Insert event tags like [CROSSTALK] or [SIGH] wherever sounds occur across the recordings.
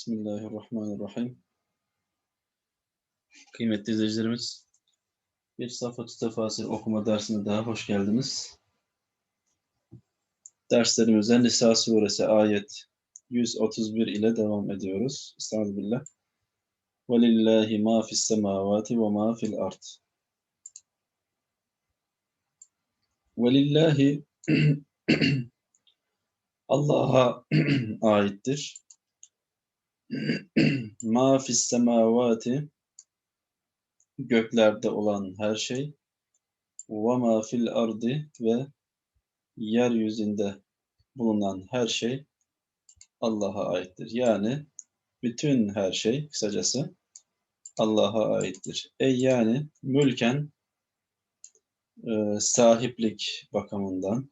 Bismillahirrahmanirrahim. Kıymetli izleyicilerimiz, bir Safat-ı Tefasir okuma dersine daha hoş geldiniz. Derslerimize Nisa suresi ayet 131 ile devam ediyoruz. Estağfirullah. وَلِلَّهِ مَا فِي السَّمَاوَاتِ وَمَا فِي الْأَرْضِ وَلِلَّهِ Allah'a [CLEARS THROAT] aittir. [CLEARS THROAT] Ma fis semavati göklerde olan her şey ve ma fil ardi ve yeryüzünde bulunan her şey Allah'a aittir. Yani bütün her şey kısacası Allah'a aittir. Ey yani mülken e, sahiplik bakımından,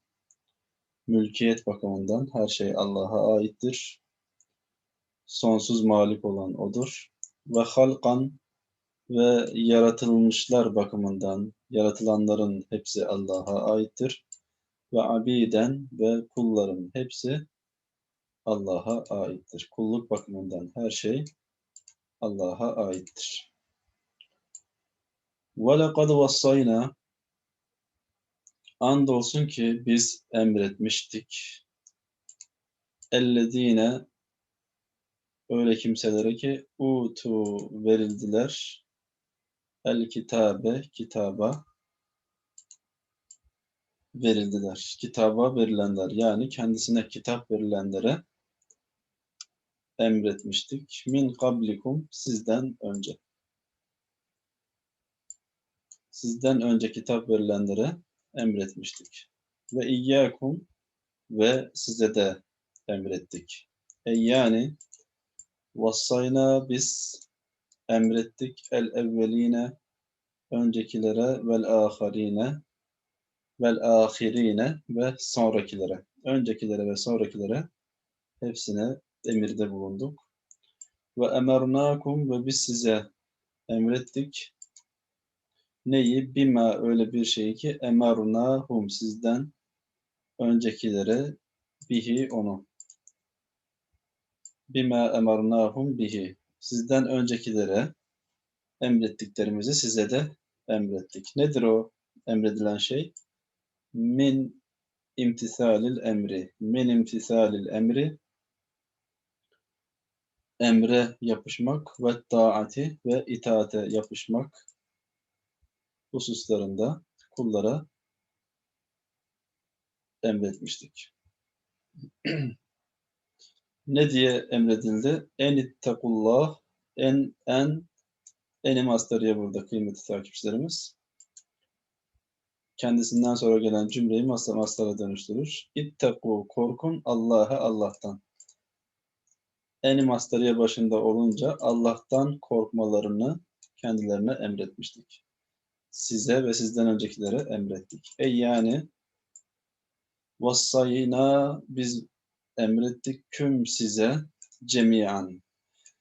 mülkiyet bakımından her şey Allah'a aittir sonsuz malik olan odur. Ve halkan ve yaratılmışlar bakımından yaratılanların hepsi Allah'a aittir. Ve abiden ve kulların hepsi Allah'a aittir. Kulluk bakımından her şey Allah'a aittir. وَلَقَدْ وَصَّيْنَا Andolsun ki biz emretmiştik. اَلَّذ۪ينَ öyle kimselere ki utu verildiler el kitabe kitaba verildiler. Kitaba verilenler yani kendisine kitap verilenlere emretmiştik. Min kablikum sizden önce. Sizden önce kitap verilenlere emretmiştik. Ve iyyakum ve size de emrettik. E yani Vassayna biz emrettik el evveline öncekilere vel aharine vel ahirine ve sonrakilere. Öncekilere ve sonrakilere hepsine emirde bulunduk. Ve emernakum ve biz size emrettik. Neyi? Bima öyle bir şey ki emernahum sizden öncekilere bihi onu bima emarnahum bihi. Sizden öncekilere emrettiklerimizi size de emrettik. Nedir o emredilen şey? Min imtisalil emri. Min imtisalil emri emre yapışmak ve taati ve itaate yapışmak hususlarında kullara emretmiştik. [CLEARS THROAT] ne diye emredildi? En ittakullah, en en eni masteriye burada kıymetli takipçilerimiz. Kendisinden sonra gelen cümleyi master mastara dönüştürür. İttaku korkun Allah'a Allah'tan. Eni masteriye başında olunca Allah'tan korkmalarını kendilerine emretmiştik. Size ve sizden öncekilere emrettik. Ey yani vassayina biz emrettik küm size cemiyan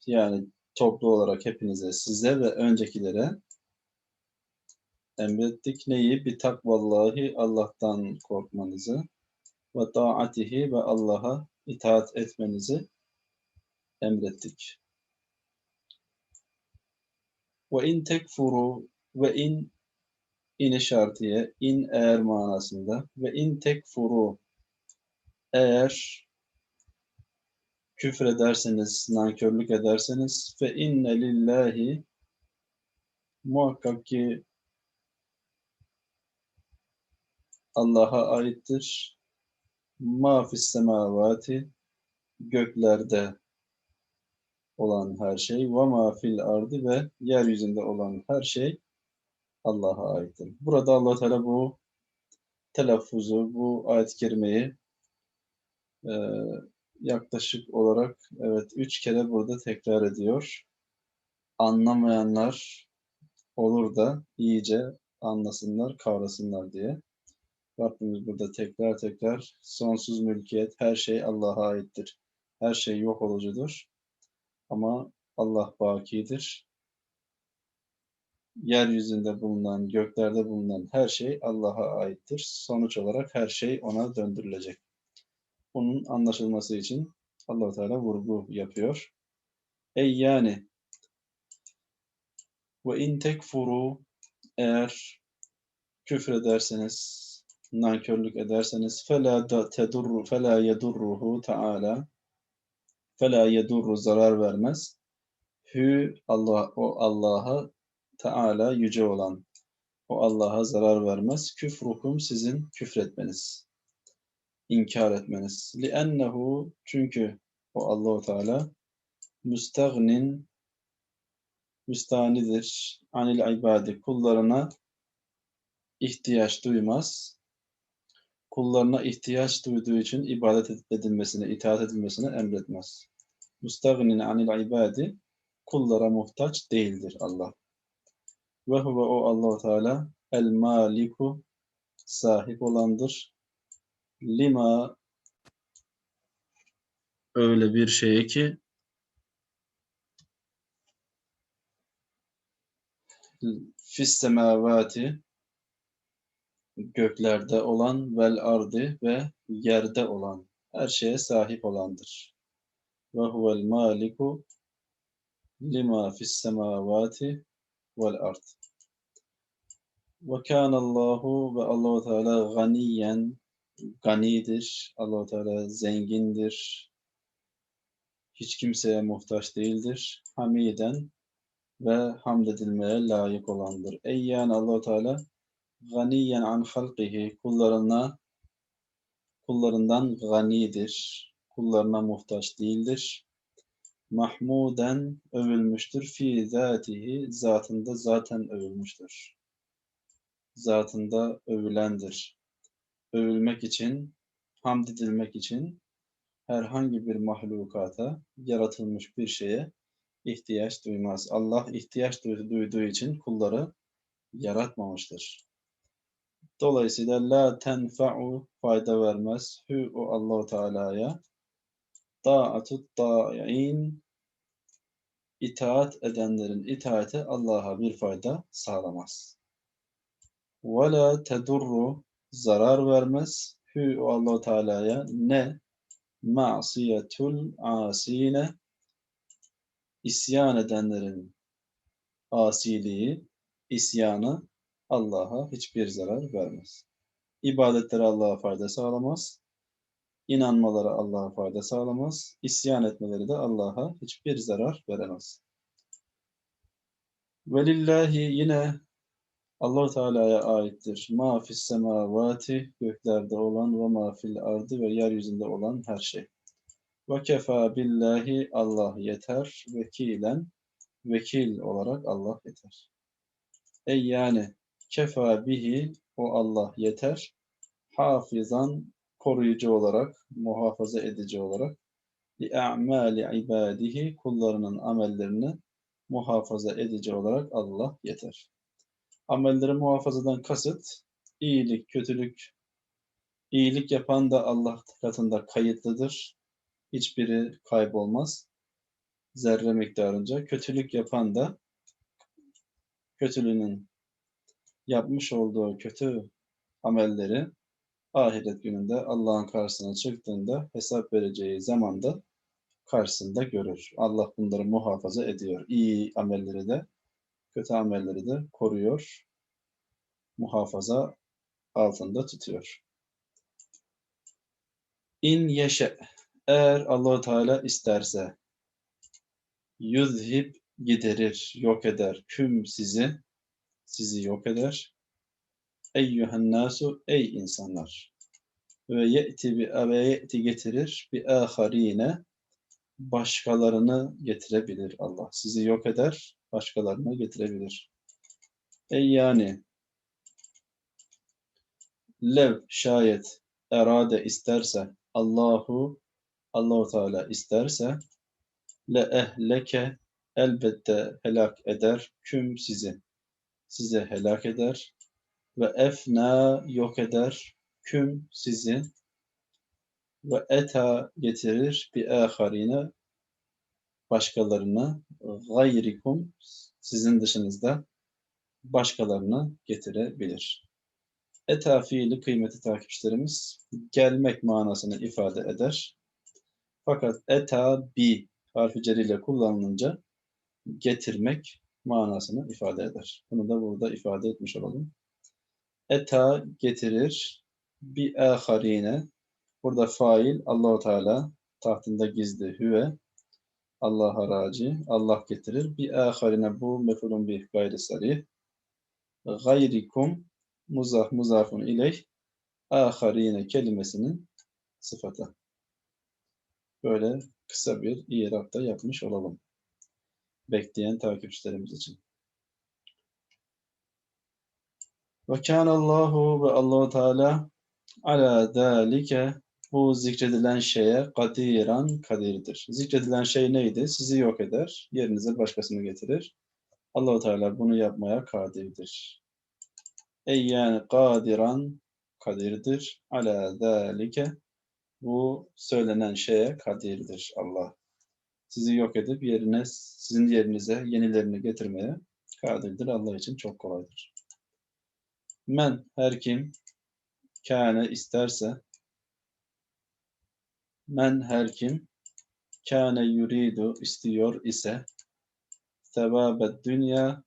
yani toplu olarak hepinize size ve öncekilere emrettik neyi? Bir takvallahi Allah'tan korkmanızı ve taatihi ve Allah'a itaat etmenizi emrettik. Ve in tekfuru ve in in şartiye in eğer manasında ve in tekfuru eğer küfür ederseniz, nankörlük ederseniz fe inne lillahi muhakkak ki Allah'a aittir. Ma fis semavati göklerde olan her şey ve ma fil ardı ve yeryüzünde olan her şey Allah'a aittir. Burada Allah Teala bu telaffuzu, bu ayet-i kerimeyi e, yaklaşık olarak evet üç kere burada tekrar ediyor. Anlamayanlar olur da iyice anlasınlar, kavrasınlar diye. Rabbimiz burada tekrar tekrar sonsuz mülkiyet, her şey Allah'a aittir. Her şey yok olucudur. Ama Allah bakidir. Yeryüzünde bulunan, göklerde bulunan her şey Allah'a aittir. Sonuç olarak her şey ona döndürülecek bunun anlaşılması için allah Teala vurgu yapıyor. Ey yani ve in tekfuru eğer küfrederseniz, nankörlük ederseniz fela da tedurru fela yedurruhu taala fela yedurru zarar vermez. Hü Allah o Allah'a Teala yüce olan o Allah'a zarar vermez. Küfrukum sizin küfretmeniz, inkar etmeniz. Li'ennehu çünkü o Allahu Teala müstagnin müstanidir anil ibadi kullarına ihtiyaç duymaz. Kullarına ihtiyaç duyduğu için ibadet edilmesine, itaat edilmesine emretmez. Müstagnin anil ibadi kullara muhtaç değildir Allah. Ve huve o allah Teala el maliku sahip olandır. Lima öyle bir şeye ki fis semavati göklerde olan vel ardı ve yerde olan her şeye sahip olandır. Ve huvel maliku lima fis semavati vel ard. Ve kânallahu ve Allahu Teala ganiyen ganidir. Allahu Teala zengindir. Hiç kimseye muhtaç değildir. Hamiden ve hamd edilmeye layık olandır. Eyyan Allahu Teala ganiyen an halqihi kullarına kullarından ganidir. Kullarına muhtaç değildir. Mahmuden övülmüştür. Fi zatihi zatında zaten övülmüştür. Zatında övülendir. Övülmek için, hamd edilmek için herhangi bir mahlukata, yaratılmış bir şeye ihtiyaç duymaz. Allah ihtiyaç duyduğu için kulları yaratmamıştır. Dolayısıyla la tenfa'u fayda vermez. Hü o Allahu Teala'ya Ta'atut ta'in itaat edenlerin itaati Allah'a bir fayda sağlamaz. Ve la tedurru zarar vermez. Hü o Allah Teala'ya ne ma'siyetul asine isyan edenlerin asiliği, isyanı Allah'a hiçbir zarar vermez. İbadetleri Allah'a fayda sağlamaz. İnanmaları Allah'a fayda sağlamaz. İsyan etmeleri de Allah'a hiçbir zarar veremez. Velillahi yine allah Teala'ya aittir. Ma fis semavati göklerde olan ve ma fil ardı ve yeryüzünde olan her şey. Ve kefa billahi Allah yeter. Vekilen vekil olarak Allah yeter. Ey yani kefa bihi o Allah yeter. Hafizan koruyucu olarak, muhafaza edici olarak li'a'mali ibadihi kullarının amellerini muhafaza edici olarak Allah yeter. Amelleri muhafazadan kasıt iyilik, kötülük, iyilik yapan da Allah katında kayıtlıdır. Hiçbiri kaybolmaz. Zerre miktarınca. Kötülük yapan da kötülüğünün yapmış olduğu kötü amelleri ahiret gününde Allah'ın karşısına çıktığında hesap vereceği zamanda karşısında görür. Allah bunları muhafaza ediyor. İyi amelleri de kötü amelleri de koruyor. Muhafaza altında tutuyor. İn yeşe eğer allah Teala isterse yüzhib giderir, yok eder, küm sizi, sizi yok eder. Eyyühen nasu ey insanlar. Ve ye'ti bi ve ye'ti getirir bi aharine başkalarını getirebilir Allah. Sizi yok eder, başkalarını getirebilir. Ey yani lev şayet erade isterse Allahu Allahu Teala isterse le ehleke elbette helak eder küm sizi. Size helak eder ve efna yok eder küm sizi ve eta getirir bir aharine başkalarına gayrikum sizin dışınızda başkalarını getirebilir. Eta fiili kıymeti takipçilerimiz gelmek manasını ifade eder. Fakat eta bi harfi ile kullanılınca getirmek manasını ifade eder. Bunu da burada ifade etmiş olalım. Eta getirir bi aharine burada fail Allahu Teala tahtında gizli hüve Allah haraci Allah getirir bi aharine bu mefulun bir gayri sarih gayrikum muzaf muzafun ileyh aharine kelimesinin sıfatı. Böyle kısa bir irapta yapmış olalım. Bekleyen takipçilerimiz için. Ve kânallâhu ve Allahu Teala ala zâlike bu zikredilen şeye kadiran kadirdir. Zikredilen şey neydi? Sizi yok eder, yerinize başkasını getirir. Allahu Teala bunu yapmaya kadirdir. Ey yani kadiran kadirdir. Ala zâlike bu söylenen şeye kadirdir Allah. Sizi yok edip yerine, sizin yerinize yenilerini getirmeye kadirdir. Allah için çok kolaydır. Men her kim kâne isterse men her kim kâne yuridu istiyor ise sevabet dünya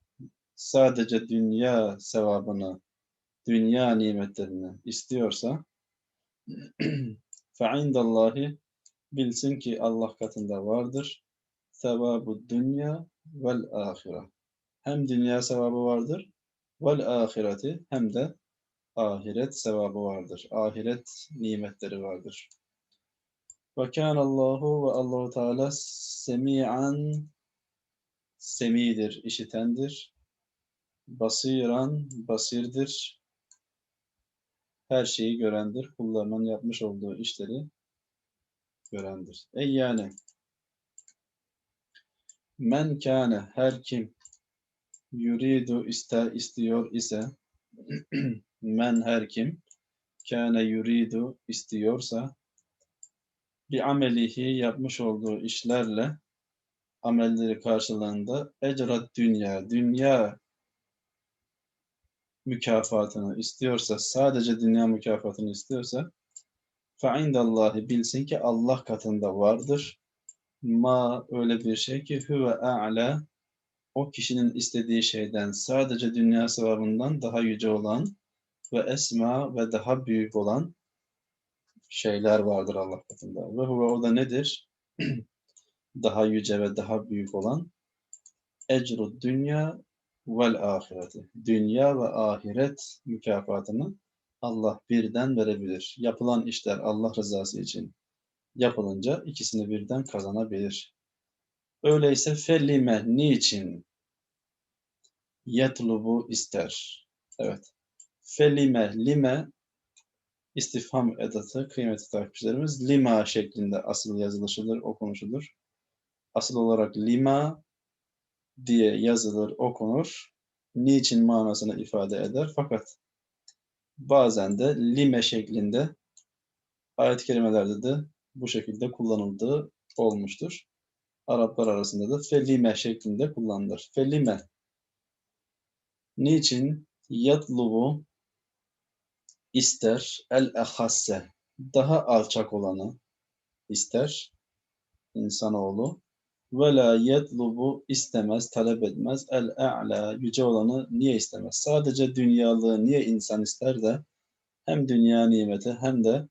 sadece dünya sevabını dünya nimetlerini istiyorsa [CLEARS THROAT] Allahi bilsin ki Allah katında vardır. Sevabu dünya vel ahire. Hem dünya sevabı vardır vel ahireti hem de ahiret sevabı vardır. Ahiret nimetleri vardır. Ve Allahu ve Allahu Teala semi'an semidir, işitendir. Basiran basirdir her şeyi görendir. Kullarının yapmış olduğu işleri görendir. Ey yani men kâne her kim yuridu ister istiyor ise [CLEARS THROAT] men her kim kâne yuridu istiyorsa bir amelihi yapmış olduğu işlerle amelleri karşılığında ecrat dünya, dünya mükafatını istiyorsa, sadece dünya mükafatını istiyorsa فَعِنْدَ bilsin ki Allah katında vardır. Ma öyle bir şey ki huve a'la o kişinin istediği şeyden sadece dünya sevabından daha yüce olan ve esma ve daha büyük olan şeyler vardır Allah katında. Ve huve o da nedir? [CLEARS THROAT] daha yüce ve daha büyük olan ecru dünya vel ahireti. Dünya ve ahiret mükafatını Allah birden verebilir. Yapılan işler Allah rızası için yapılınca ikisini birden kazanabilir. Öyleyse fellime niçin yetlubu ister. Evet. Felime, lime istifham edatı kıymetli takipçilerimiz lima şeklinde asıl yazılışıdır, okunuşudur. Asıl olarak lima diye yazılır, okunur. Niçin manasını ifade eder. Fakat bazen de lime şeklinde ayet-i kerimelerde de bu şekilde kullanıldığı olmuştur. Araplar arasında da felime şeklinde kullanılır. Felime. Niçin? Yatlubu ister el ehasse daha alçak olanı ister insanoğlu ve la yetlubu istemez, talep etmez. El a'la yüce olanı niye istemez? Sadece dünyalığı niye insan ister de hem dünya nimeti hem de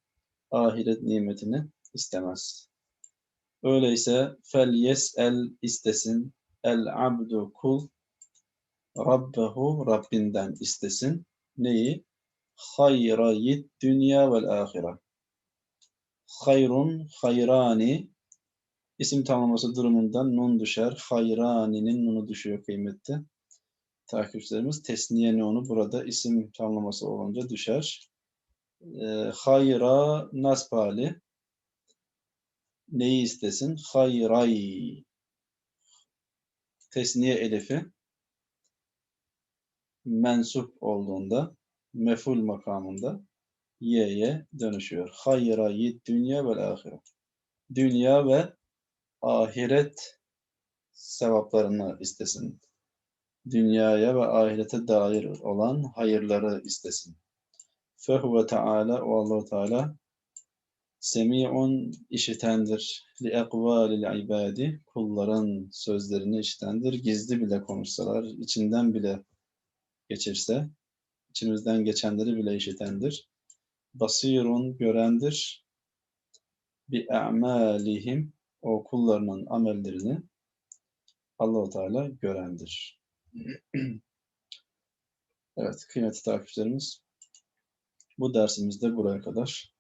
ahiret nimetini istemez. Öyleyse fel yes'el istesin el abdu kul Rabbehu Rabbinden istesin. Neyi? Hayrayit dünya vel ahire. Hayrun hayrani İsim tamlaması durumundan nun düşer. Hayrani'nin nunu düşüyor kıymetli. Takipçilerimiz tesniye nunu burada isim tamlaması olunca düşer. E, hayra nasb. Neyi istesin? Hayray. Tesniye elifi mensup olduğunda meful makamında y'ye dönüşüyor. Hayrayı dünya ve ahiret. Dünya ve ahiret sevaplarını istesin. Dünyaya ve ahirete dair olan hayırları istesin. Fehuve Teala o Allah Teala Semi'un işitendir. Li ekvalil ibadi. Kulların sözlerini işitendir. Gizli bile konuşsalar, içinden bile geçirse, içimizden geçenleri bile işitendir. Basirun görendir. Bi a'malihim o kullarının amellerini Allahu Teala görendir. [CLEARS THROAT] evet, kıymetli takipçilerimiz. Bu dersimizde buraya kadar.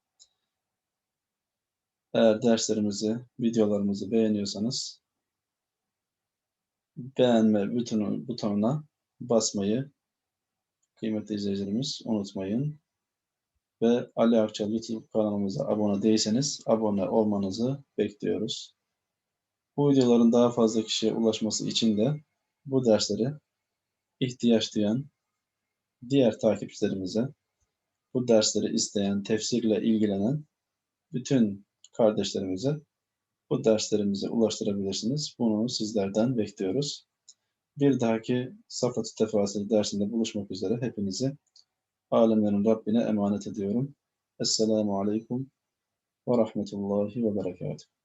Eğer derslerimizi, videolarımızı beğeniyorsanız beğenme butonu, butonuna basmayı kıymetli izleyicilerimiz unutmayın. Ve Ali Akçal YouTube kanalımıza abone değilseniz abone olmanızı bekliyoruz. Bu videoların daha fazla kişiye ulaşması için de bu dersleri ihtiyaç duyan diğer takipçilerimize, bu dersleri isteyen, tefsirle ilgilenen bütün kardeşlerimize bu derslerimizi ulaştırabilirsiniz. Bunu sizlerden bekliyoruz. Bir dahaki Safat-ı Tefasıl dersinde buluşmak üzere hepinizi alemlerin Rabbine emanet ediyorum. Esselamu Aleyküm ve Rahmetullahi ve Berekatuhu.